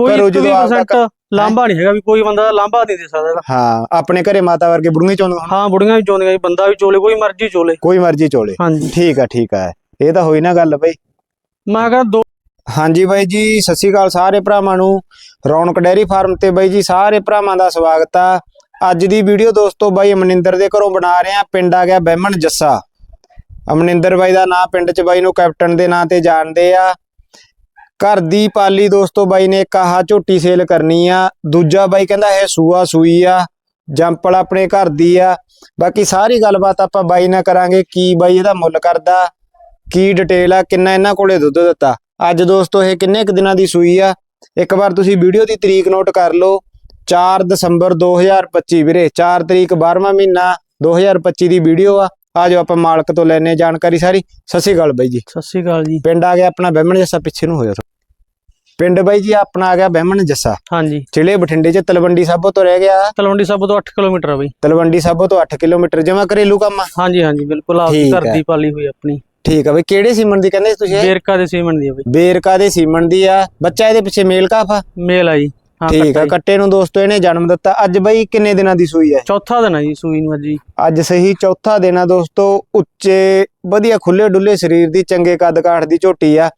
ਕੋਈ ਘਰੋਂ ਇੱਕ ਵੀ ਜਦੋਂ ਆਪਦਾ percent ਲਾਂਭਾ ਨਹੀਂ ਹੈਗਾ ਵੀ ਕੋਈ ਬੰਦਾ ਲਾਂਭਾ ਨਹੀਂ ਦੇ ਸਕਦਾ ਇਹਦਾ ਹਾਂ ਆਪਣੇ ਘਰੇ ਮਾਤਾ ਵਰਗੇ ਬੁੜੀਆਂ ਚੋਂ ਹਾਂ ਬੁੜੀਆਂ ਵੀ ਚੋਂਦੀਆਂ ਜੀ ਬੰਦਾ ਵੀ ਚੋਲੇ ਕੋਈ ਮਰਜ਼ੀ ਚੋਲੇ। ਕੋਈ ਮਰਜ਼ੀ ਚੋਲੇ। ਹਾਂਜੀ। ਠੀਕ ਆ ਠੀਕ ਆ। ਇਹ ਤਾਂ ਹੋਈ ਨਾ ਗੱਲ ਬਈ। ਮੈਂ ਕਹਿੰਦਾ ਦੋ ਹਾਂਜੀ ਬਾਈ ਜੀ ਸਤਿ ਸ਼੍ਰੀ ਅਕਾਲ ਸਾਰੇ ਭਰਾਵਾਂ ਨੂੰ। ਰੌਣਕ ਡੈਰੀ ਫਾਰਮ ਤੇ ਬਾਈ ਜੀ ਸਾਰੇ ਭਰਾਵਾਂ ਦਾ ਸਵਾਗਤ ਆ। ਅੱਜ ਦੀ ਵੀਡੀਓ ਦੋਸਤੋ ਬਾਈ ਅਮਨਿੰਦਰ ਦੇ ਘਰੋਂ ਬਣਾ ਰਹੇ ਆ। ਪਿੰਡ ਆ ਗਿਆ ਬਹਿਮਣ ਜੱਸਾ। ਅਮਨਿੰਦਰ ਬਾਈ ਦਾ ਨਾਂ ਪਿੰਡ 'ਚ ਬਾਈ ਨੂੰ ਕੈਪਟਨ ਦੇ ਨਾਂ ਤੇ ਜਾਣਦੇ ਆ। ਘਰ ਦੀ ਪਾਲੀ ਦੋਸਤੋ ਬਾਈ ਨੇ ਇੱਕ ਆਹ ਝੋਟੀ ਸੇਲ ਕਰਨੀ ਆ। ਦੂਜਾ ਬਾਈ ਕਹਿੰਦਾ ਇਹ ਸੂਆ ਸੂਈ ਆ ਜੰਪਲ ਆਪਣੇ ਘਰ ਦੀ ਆ। ਬਾਕੀ ਸਾਰੀ ਗੱਲਬਾਤ ਆਪਾਂ ਬਾਈ ਨਾਲ ਕਰਾਂਗੇ ਕੀ ਬਾਈ ਇਹਦਾ ਮੁੱਲ ਕਰਦਾ ਕੀ ਡਿਟੇਲ ਆ ਕਿੰਨਾ ਇਹਨਾਂ ਕੋਲੇ ਦੁੱਧ ਦਿੱਤਾ। ਅੱਜ ਦੋਸਤੋ ਇਹ ਕਿੰਨੇ ਕੁ ਦਿਨਾਂ ਦੀ ਸੂਈ ਆ। ਇੱਕ ਵਾਰ ਤੁਸੀਂ ਵੀਡੀਓ ਦੀ ਤਰੀਕ ਨੋਟ ਕਰ ਲਓ। 4 ਦਸੰਬਰ 2025 ਵੀਰੇ 4 ਤਰੀਕ 12ਵਾਂ ਮਹੀਨਾ 2025 ਦੀ ਵੀਡੀਓ ਆ। ਆਜੋ ਆਪਾਂ ਮਾਲਕ ਤੋਂ ਲੈਣੇ ਜਾਣਕਾਰੀ ਸਾਰੀ। ਸਤਿ ਸ਼੍ਰੀ ਅਕਾਲ ਬਾਈ ਜੀ। ਸਤਿ ਸ਼੍ਰੀ ਅਕਾਲ ਜੀ। ਪਿੰਡ ਆ ਗਿਆ ਆਪਣਾ ਬਹਿਮਣ ਜੱਸਾ ਪਿੱਛੇ ਨੂੰ ਹੋ ਜਾ ਪਿੰਡ ਬਾਈ ਜੀ ਆਪਣਾ ਆ ਗਿਆ ਬਹਿਮਣ ਜੱਸਾ। ਹਾਂਜੀ। ਜ਼ਿਲ੍ਹੇ ਬਠਿੰਡੇ ਚ ਤਲਵੰਡੀ ਸਾਬੋ ਤੋਂ ਰਹਿ ਗਿਆ। ਤਲਵੰਡੀ ਸਾਬੋ ਤੋਂ 8 ਕਿਲੋਮੀਟਰ ਆ ਬਈ। ਤਲਵੰਡੀ ਸਾਬੋ ਤੋਂ 8 ਕਿਲੋਮੀਟਰ ਜਮਾ ਘਰੇਲੂ ਕੰਮ ਆ? ਹਾਂਜੀ ਹਾਂਜੀ ਬਿਲਕੁਲ ਆਪ ਠੀਕ ਘਰ। ਦੀ ਪਾਲੀ ਹੋਈ ਆਪਣੀ। ਠੀਕ ਆ ਬਈ ਕਿਹੜੇ ਸੀਮਨ ਦੀ ਕਹਿੰਦੇ ਤੁਸੀਂ ਇਹ? ਬੇਰਕਾ ਦੇ ਸੀਮਨ ਦੀ ਆ ਬਈ। ਬੇਰਕਾ ਦੇ ਸੀਮਨ ਦੀ ਆ। ਬੱਚਾ ਇਹਦੇ ਪਿੱਛੇ ਮੇਲ ਕਾਫਾ ਮੇਲ ਆ ਜੀ। ਹਾਂ ਠੀਕ ਕੱਟਾ ਆ ਜੀ। ਕੱਟੇ ਨੂੰ ਦੋਸਤੋ ਇਹਨੇ ਜਨਮ ਦਿੱਤਾ। ਅੱਜ ਬਈ ਕਿੰਨੇ ਦਿਨਾਂ ਦੀ ਸੂਈ ਹੈ? ਚੌਥਾ ਦਿਨ ਆ ਜੀ ਸੂਈ ਨੂੰ ਅੱਜ ਜੀ। ਅੱਜ ਸਹੀ ਚੌਥਾ ਦਿਨ ਆ ਦੋਸਤੋ। ਉੱਚੇ ਵਧੀਆ ਖੁੱਲੇ ਡੁੱਲੇ ਸਰੀਰ ਦੀ ਚੰਗੇ ਕੱਦ ਕਾਠ ਦੀ ਝੋਟੀ ਆ।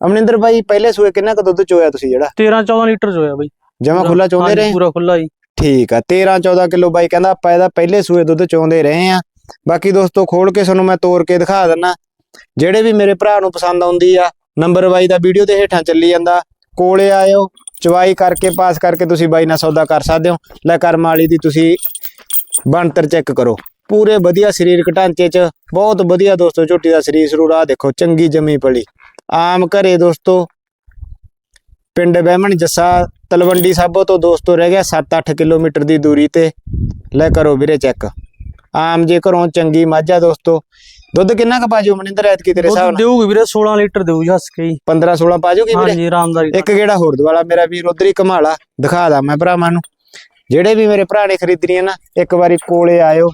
ਅਮਨਿੰਦਰ ਬਾਈ ਪਹਿਲੇ ਸੂਏ ਕਿੰਨਾ ਕੁ ਦੁੱਧ ਚੋਇਆ ਤੁਸੀਂ ਜਿਹੜਾ? 13 14 ਲੀਟਰ ਚ ਹੋਇਆ ਬਈ। ਜਮਾ ਖੁੱਲਾ ਚੋਂਦੇ ਰਹੇ? ਪੂਰਾ ਖੁੱਲਾ ਜੀ। ਠੀਕ ਆ 13 14 ਕਿਲੋ ਬਾਈ ਕਹਿੰਦਾ ਆਪਾਂ ਇਹਦਾ ਪਹਿਲੇ ਸੂਏ ਦੁੱਧ ਚੋਂਦੇ ਰਹੇ ਆ ਬਾਕੀ ਦੋਸਤੋ ਖੋਲ ਕੇ ਤੁਹਾਨੂੰ ਮੈਂ ਤੋੜ ਕੇ ਦਿਖਾ ਦਿੰਨਾ। ਜਿਹੜੇ ਵੀ ਮੇਰੇ ਭਰਾ ਨੂੰ ਪਸੰਦ ਆਉਂਦੀ ਆ ਨੰਬਰ ਬਾਈ ਦਾ ਵੀਡੀਓ ਦੇ ਹੇਠਾਂ ਚੱਲੀ ਜਾਂਦਾ। ਕੋਲੇ ਆਇਓ ਚਵਾਈ ਕਰਕੇ ਪਾਸ ਕਰਕੇ ਤੁਸੀਂ ਬਾਈ ਨਾਲ ਸੌਦਾ ਕਰ ਸਕਦੇ ਹੋ। ਲੈ ਕਰਮ ਵਾਲੀ ਦੀ ਤੁਸੀਂ ਬਣਤਰ ਚੈੱਕ ਕਰੋ। ਪੂਰੇ ਵਧੀਆ ਸਰੀਰਕ ਢਾਂਚੇ 'ਚ ਬਹੁਤ ਵਧੀਆ ਦੋਸਤੋ ਝੋਟੀ ਦਾ ਸਰੀਰ ਸਰੂਰ ਦੇਖੋ ਚੰਗੀ ਜਮੀ ਪਲੀ। ਆਮ ਘਰੇ ਦੋਸਤੋ ਪਿੰਡ ਬਹਿਮਣ ਜੱਸਾ ਤਲਵੰਡੀ ਸਾਬੋ ਤੋਂ ਦੋਸਤੋ ਰਹਿ ਗਿਆ 7-8 ਕਿਲੋਮੀਟਰ ਦੀ ਦੂਰੀ ਤੇ। ਲੈ ਕਰੋ ਵੀਰੇ ਚੈੱਕ। ਆਮ ਜੇ ਘਰੋਂ ਚੰਗੀ ਮਾਝਾ ਦੋਸਤੋ। ਦੁੱਧ ਕਿੰਨਾ ਕੁ ਪਾਜੂ ਮਨਿੰਦਰ ਐਤਕੀ ਤੇਰੇ ਹਿਸਾਬ ਨਾਲ? ਦੇਊਗੀ ਵੀਰੇ 16 ਲੀਟਰ ਦੇਊ ਹੱਸ ਕੇ ਜੀ 15-16 ਪਾਜੂਗੀ ਵੀਰੇ? ਹਾਂਜੀ ਆਰਾਮਦਾਰੀ। ਇੱਕ ਗੇੜਾ ਹੋਰ ਦਵਾਲਾ ਮੇਰਾ ਵੀਰ ਉਧਰ ਹੀ ਕਮਾਲਾ ਦਿਖਾ ਦਾਂ ਮੈਂ ਭਰਾਵਾਂ ਨੂੰ। ਜਿਹੜੇ ਵੀ ਮੇਰੇ ਭਰਾ ਨੇ ਖਰੀਦਣੀ ਹੈ ਨਾ ਇੱਕ ਵਾਰੀ ਕੋਲੇ ਆਇਓ।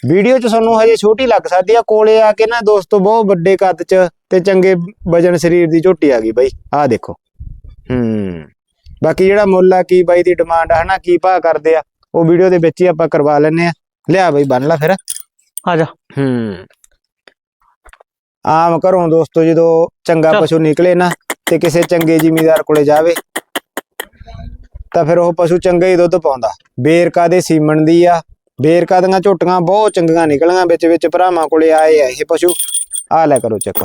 ਵੀਡੀਓ 'ਚ ਤੁਹਾਨੂੰ ਹਜੇ ਛੋਟੀ ਲੱਗ ਸਕਦੀ ਆ ਕੋਲੇ ਆ ਕੇ ਨਾ ਦੋਸਤੋ ਬਹੁਤ ਵੱਡੇ ਕੱਦ 'ਚ ਤੇ ਚੰਗੇ ਵਜਨ ਸਰੀਰ ਦੀ ਝੋਟੀ ਆ ਗਈ ਬਾਈ। ਆਹ ਦੇਖੋ। ਹੂੰ। ਬਾਕੀ ਜਿਹੜਾ ਮੁੱਲ ਆ ਕੀ ਬਾਈ ਦੀ ਡਿਮਾਂਡ ਆ ਹਨਾ ਕੀ ਭਾਅ ਕਰਦੇ ਆ ਉਹ ਵੀਡੀਓ ਦੇ ਵਿੱਚ ਹੀ ਆਪਾਂ ਕਰਵਾ ਲੈਨੇ ਆ। ਲਿਆ ਬਾਈ ਬੰਨ ਲਾ ਫਿਰ। ਆ ਜਾ। ਹੂੰ। ਆਮ ਘਰੋਂ ਦੋਸਤੋ ਜਦੋਂ ਚੰਗਾ। ਪਸ਼ੂ ਨਿਕਲੇ ਨਾ ਤੇ ਕਿਸੇ ਚੰਗੇ ਜ਼ਿਮੀਦਾਰ ਕੋਲੇ ਜਾਵੇ ਤਾਂ ਫਿਰ ਉਹ ਪਸ਼ੂ ਚੰਗਾ ਹੀ ਦੁੱਧ ਪਾਉਂਦਾ। ਬੇਰਕਾ ਦੇ ਸੀਮਣ ਦੀ ਆ ਬੇਰਕਾ ਦੀਆਂ ਝੋਟੀਆਂ ਬਹੁਤ ਚੰਗੀਆਂ ਨਿਕਲੀਆਂ ਵਿੱਚ ਵਿੱਚ ਭਰਾਵਾਂ ਕੋਲੇ ਆਏ ਆ ਇਹ ਪਸ਼ੂ। ਆ ਲੈ ਕਰੋ ਚੈੱਕ।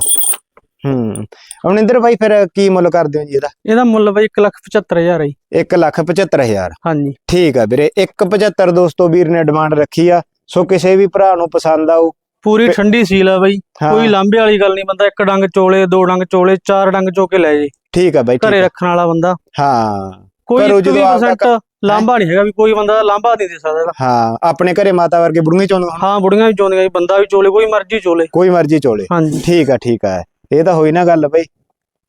ਹੂੰ ਅਮਨਿੰਦਰ ਬਾਈ ਫਿਰ ਕੀ ਮੁੱਲ ਕਰਦੇ ਹੋ ਜੀ ਇਹਦਾ? ਇਹਦਾ ਮੁੱਲ ਬਾਈ 175000 ਹੈ 175000 ਹਾਂਜੀ। ਠੀਕ ਆ ਵੀਰੇ 175 ਦੋਸਤੋ ਵੀਰ ਨੇ ਡਿਮਾਂਡ ਰੱਖੀ ਆ ਸੋ ਕਿਸੇ ਵੀ ਭਰਾ ਨੂੰ ਪਸੰਦ ਆਊ। ਪੂਰੀ ਠੰਡੀ ਸੀਲ ਆ ਬਾਈ ਕੋਈ ਲਾਂਬੇ ਵਾਲੀ ਗੱਲ ਨਹੀਂ ਬੰਦਾ ਇੱਕ ਡੰਗ ਚੋਲੇ ਦੋ ਡੰਗ ਚੋਲੇ ਚਾਰ ਡੰਗ ਚੋਕੇ ਲੈ ਜੇ। ਠੀਕ ਆ ਬਾਈ ਘਰੇ ਰੱਖਣ ਵਾਲਾ ਬੰਦਾ। ਹਾਂ। ਕੋਈ 1% ਲਾਂਭਾ ਨਹੀਂ ਹੈਗਾ ਵੀ ਕੋਈ ਬੰਦਾ ਲਾਂਭਾ ਨਹੀਂ ਦੇ ਸਕਦਾ ਇਹਦਾ। ਹਾਂ ਆਪਣੇ ਘਰੇ ਮਾਤਾ ਵਰਗੇ ਬੁੜੀਆਂ ਚੋਂ ਹਾਂ ਬੁੜੀਆਂ ਵੀ ਚੋਂਦੀਆਂ ਜੀ ਬੰਦਾ ਵੀ ਚੋਲੇ ਕੋਈ ਮਰਜ਼ੀ ਚੋਲੇ। ਕੋਈ ਮਰਜ਼ੀ ਚੋਲੇ। ਹਾਂਜੀ। ਠੀਕ ਆ ਠੀਕ ਆ। ਇਹ ਤਾਂ ਹੋਈ ਨਾ ਗੱਲ ਬਈ।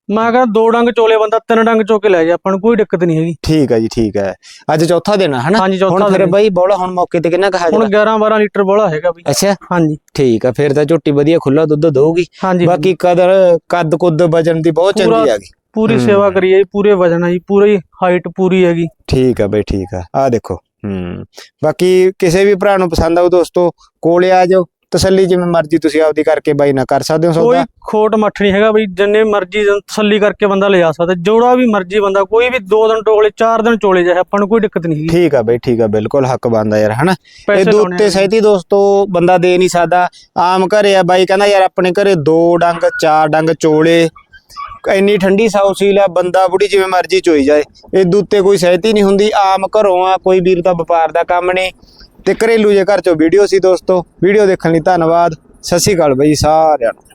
ਮੈਂ ਕਹਿੰਦਾ ਦੋ ਡੰਗ ਚੋਲੇ ਬੰਦਾ ਤਿੰਨ ਡੰਗ ਚੋ ਕੇ ਲੈ ਜਾ ਆਪਾਂ ਨੂੰ ਕੋਈ ਦਿੱਕਤ ਨਹੀਂ ਹੈਗੀ। ਠੀਕ ਆ ਜੀ ਠੀਕ ਆ। ਅੱਜ ਚੌਥਾ ਦਿਨ ਆ ਹਨਾ? ਹਾਂਜੀ ਚੌਥਾ ਹੁਣ ਫਿਰ। ਬਈ ਬੋਲਾ ਹੁਣ ਮੌਕੇ ਤੇ ਕਿੰਨਾ ਕਹਾ ਹੁਣ 11 12 ਲੀਟਰ ਬੋਲਾ ਹੈਗਾ ਬਈ। ਅੱਛਾ। ਹਾਂਜੀ। ਠੀਕ ਆ ਫਿਰ ਤਾਂ ਝੋਟੀ ਵਧੀਆ ਖੁੱਲਾ ਦੁੱਧ ਦਊਗੀ। ਹਾਂਜੀ ਬਾਕੀ ਕਦਰ ਕੱਦ ਕੁੱਦ ਵਜਨ ਦੀ ਬਹੁਤ ਚੰਗੀ ਆ ਗਈ। ਪੂਰੀ ਹੂੰ। ਸੇਵਾ ਕਰੀਏ ਜੀ ਪੂਰੇ ਵਜਨ ਆ ਜੀ ਪੂਰੀ ਹਾਈਟ ਪੂਰੀ ਹੈਗੀ। ਠੀਕ ਆ ਬਈ ਠੀਕ ਆ। ਆ ਦੇਖੋ। ਹੂੰ। ਬਾਕੀ ਕਿਸੇ ਵੀ ਭਰਾ ਨੂੰ ਪਸੰਦ ਆਊ ਦੋਸਤੋ ਕੋਲੇ ਆ ਜਾਓ ਤਸੱਲੀ ਜਿਵੇਂ ਮਰਜ਼ੀ ਤੁਸੀਂ ਆਪਦੀ ਕਰਕੇ ਬਾਈ ਨਾ ਕਰ ਸਕਦੇ ਹੋ ਕੋਈ ਸੌਦਾ ਖੋਟ ਮੱਠ ਨਹੀਂ ਹੈਗਾ ਬਈ ਜਿੰਨੇ ਮਰਜ਼ੀ ਜਨ- ਤਸੱਲੀ ਕਰਕੇ ਬੰਦਾ ਲਿਜਾ ਸਕਦਾ। ਜਿਹੜਾ ਵੀ ਮਰਜ਼ੀ ਬੰਦਾ ਕੋਈ ਵੀ ਦੋ ਦਿਨ ਟੋਲੇ ਚਾਰ ਦਿਨ ਚੋਲੇ ਜਾਏ ਆਪਾਂ ਨੂੰ ਕੋਈ ਦਿੱਕਤ ਨਹੀਂ ਹੈਗੀ। ਠੀਕ ਆ ਬਈ ਠੀਕ ਆ ਬਿਲਕੁਲ ਹੱਕ ਬੰਦਾ ਯਾਰ ਹਨਾ? ਇਹ ਪੈਸੇ ਲਾਉਣੇ ਉੱਤੇ ਆ। ਸਹਿਤੀ ਦੋਸਤੋ ਬੰਦਾ ਦੇ ਨਹੀਂ ਸਕਦਾ। ਆਮ ਘਰੇ ਆ ਬਾਈ ਕਹਿੰਦਾ ਯਾਰ ਆਪਣੇ ਘਰੇ ਦੋ ਡੰਗ ਚਾਰ ਡੰਗ ਚੋਲੇ ਇੰਨੀ ਠੰਡੀ ਸਾਉਸੀਲ ਆ, ਬੰਦਾ ਬੁੜੀ ਜਿਵੇਂ ਮਰਜ਼ੀ ਚੋਈ ਜਾਏ। ਇਹ ਉੱਤੇ ਕੋਈ ਸਹਿਤੀ ਨਹੀਂ ਹੁੰਦੀ, ਆਮ ਘਰੋਂ ਆ, ਕੋਈ ਵੀਰ ਦਾ ਵਪਾਰ ਦਾ ਕੰਮ ਨਹੀਂ। ਤੇ ਘਰੇਲੂ ਜੇ ਘਰ ਚੋਂ ਵੀਡੀਓ ਸੀ ਦੋਸਤੋ ਵੀਡੀਓ ਦੇਖਣ ਲਈ ਧੰਨਵਾਦ, ਸਤਿ ਸ਼੍ਰੀ ਅਕਾਲ ਬਈ ਸਾਰਿਆਂ ਨੂੰ।